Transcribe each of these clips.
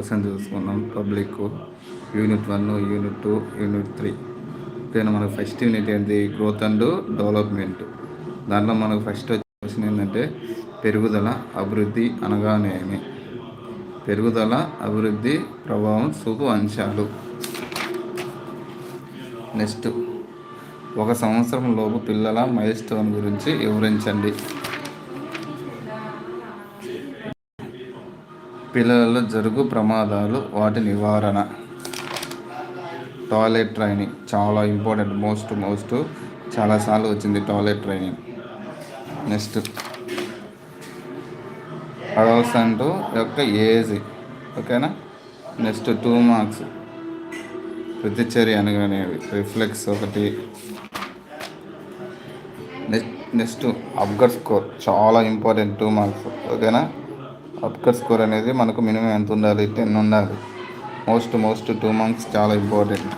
Question చూసుకున్నాం public unit one unit two unit three. ఓకేనా మనకు ఫస్ట్ యూనిట్ ఏంటి? గ్రోత్ అండ్ డెవలప్మెంట్ దాంట్లో మనకు ఫస్ట్ క్వశ్చన్ ఏంటంటే పెరుగుదల అభివృద్ధి అనగానేమి పెరుగుదల అభివృద్ధి ప్రభావం చూపు అంశాలు. నెక్స్ట్ ఒక సంవత్సరం లోపు పిల్లల మైల్ స్టోన్ గురించి వివరించండి. పిల్లలలో జరుగు ప్రమాదాలు వాటి నివారణ. టాయిలెట్ ట్రైనింగ్ చాలా ఇంపార్టెంట్. మోస్ట్ మోస్ట్ చాలాసార్లు వచ్చింది టాయిలెట్ ట్రైనింగ్. నెక్స్ట్. అడల్సెంట్ యొక్క ఏజ్. ఓకేనా? Next two marks. ప్రతిచర్య అనగానేవి. రిఫ్లెక్స్ ఒకటి. Next next Apgar score. చాలా ఇంపార్టెంట్ టూ మార్క్స్. ఓకేనా? అప్కర్ స్కోర్ అనేది మనకు మినిమం ఎంత ఉండాలి? టెన్ ఉండాలి. మోస్ట్ మోస్ట్ టూ మార్క్స్ చాలా ఇంపార్టెంట్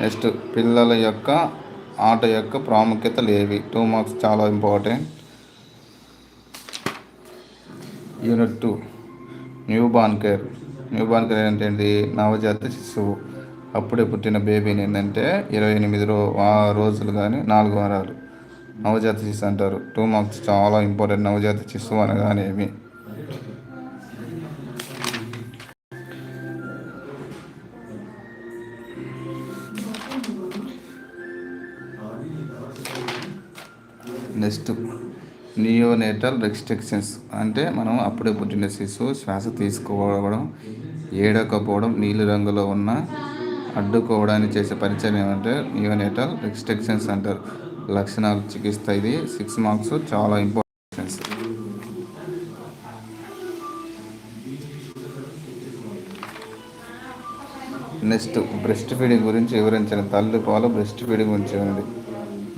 నెక్స్ట్ పిల్లల యొక్క ఆట యొక్క ప్రాముఖ్యతలు ఏవి టూ మార్క్స్ చాలా important unit two newborn care newborn care ఏంటంటే నవజాత శిశువు. అప్పుడే పుట్టిన బేబీని ఏంటంటే ఇరవై ఎనిమిది రో రోజులు కానీ నాలుగు వారాలు. నవజాత శిశు అంటారు. టూ మార్క్స్ చాలా ఇంపార్టెంట్ నవజాత శిశువు అనగానేమి నెక్స్ట్ నియోనేటల్ రెస్ట్రిక్షన్స్ అంటే మనం అప్పుడే పుట్టిన శిశువు శ్వాస తీసుకోవడం ఏడకపోవడం నీలి రంగులో ఉన్న అడ్డుకోవడానికి చేసే పరిచయం ఏమంటే నియోనేటల్ రెస్ట్రిక్షన్స్ అంటారు. లక్షణాలు చికిత్స ఇది. సిక్స్ మార్క్స్ చాలా ఇంపార్టెన్స్ నెక్స్ట్ బ్రెస్ట్ ఫీడింగ్ గురించి వివరించిన తల్లిపాలు బ్రెస్ట్ ఫీడింగ్ గురించి ఉంది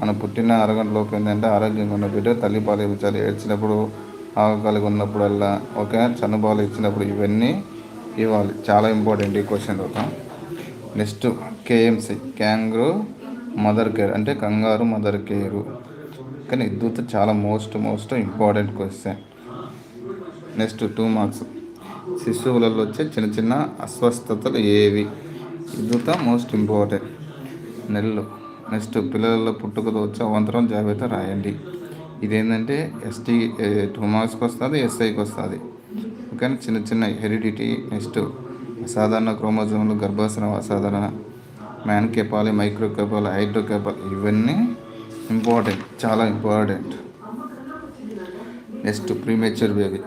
మన పుట్టిన అరగంటలోపు ఏంటంటే ఆరోగ్యంగా ఉన్న బిడ్డ తల్లిపాలు ఇవ్వాలి. ఏడ్చినప్పుడు ఆగగలిగి ఉన్నప్పుడల్లా ఓకే చనుబాలు ఇచ్చినప్పుడు ఇవన్నీ ఇవ్వాలి. చాలా ఇంపార్టెంట్ ఈ క్వశ్చన్. ఒక next KMC kangaroo mother care అంటే కంగారు మదర్ కేరు. కానీ విద్యుత్ చాలా most most important question. Next two marks. శిశువులలో వచ్చే చిన్న చిన్న అస్వస్థతలు ఏవి? విద్యుత్ మోస్ట్ ఇంపార్టెంట్. నెల్లు. నెక్స్ట్ పిల్లల పుట్టుకతో వచ్చే అవంతరం జాబితా రాయండి. ఇదేంటంటే ఎస్టీ టూ మార్క్స్కి వస్తుంది ఎస్ఐకి వస్తుంది. కానీ చిన్న చిన్న హెరిడిటీ. నెక్స్ట్ అసాధారణ క్రోమోజోములు గర్భాసనం అసాధారణ. మ్యాన్ కెపాలి మైక్రో కెపాలి హైడ్రో కెపాలి ఇవన్నీ ఇంపార్టెంట్ చాలా important next premature baby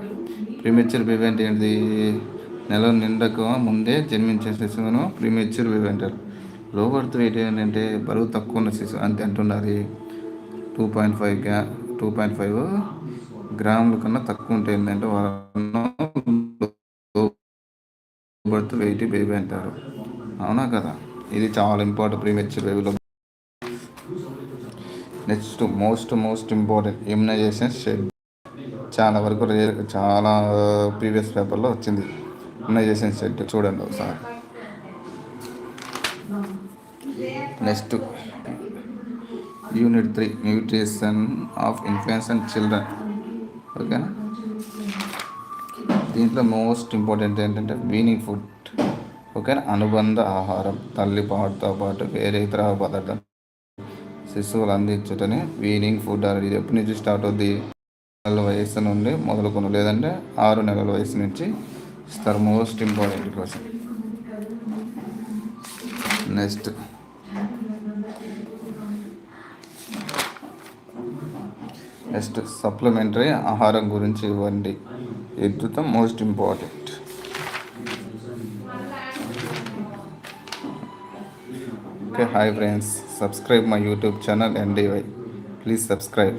premature baby అంటే ఏంటి నెల నిండక ముందే జన్మించే శిశువును ప్రీమేచర్ బేబీ అంటారు. లో బర్త్ వెయిట్ ఏంటంటే బరువు తక్కువ ఉన్న శిశువు అంతే అంటున్నారు. టూ పాయింట్ ఫైవ్ గ్రా టూ పాయింట్ ఫైవ్ గ్రాముల కన్నా తక్కువ ఉంటే ఏంటంటే లో బర్త్ వెయిట్ బేబీ అంటారు. అవునా కదా? ఇది చాలా important premature బేబీలో next most most important immunization schedule చాలా వరకు చాలా uh, ప్రీవియస్ పేపర్లో వచ్చింది. ఇమ్యునైజేషన్ షెడ్ చూడండి ఒకసారి. Next unit three nutrition of infants and children ఓకేనా దీంట్లో మోస్ట్ ఇంపార్టెంట్ ఏంటంటే వీనింగ్ ఫుడ్ ఓకేనా అనుబంధ ఆహారం తల్లి పాటుతో పాటు వేరే ఇతర పదార్థం శిశువులు అందించుటని వీనింగ్ ఫుడ్ అనేది ఇది ఎప్పటి నుంచి స్టార్ట్ అవుద్ది? నెలల వయసు నుండి మొదలుకొని లేదంటే ఆరు నెలల వయసు నుంచి ఇస్తారు మోస్ట్ ఇంపార్టెంట్ కోసం నెక్స్ట్ నెక్స్ట్ సప్లిమెంటరీ ఆహారం గురించి ఇవ్వండి. ఎద్దుతో most important okay hi friends subscribe my YouTube channel NDY please subscribe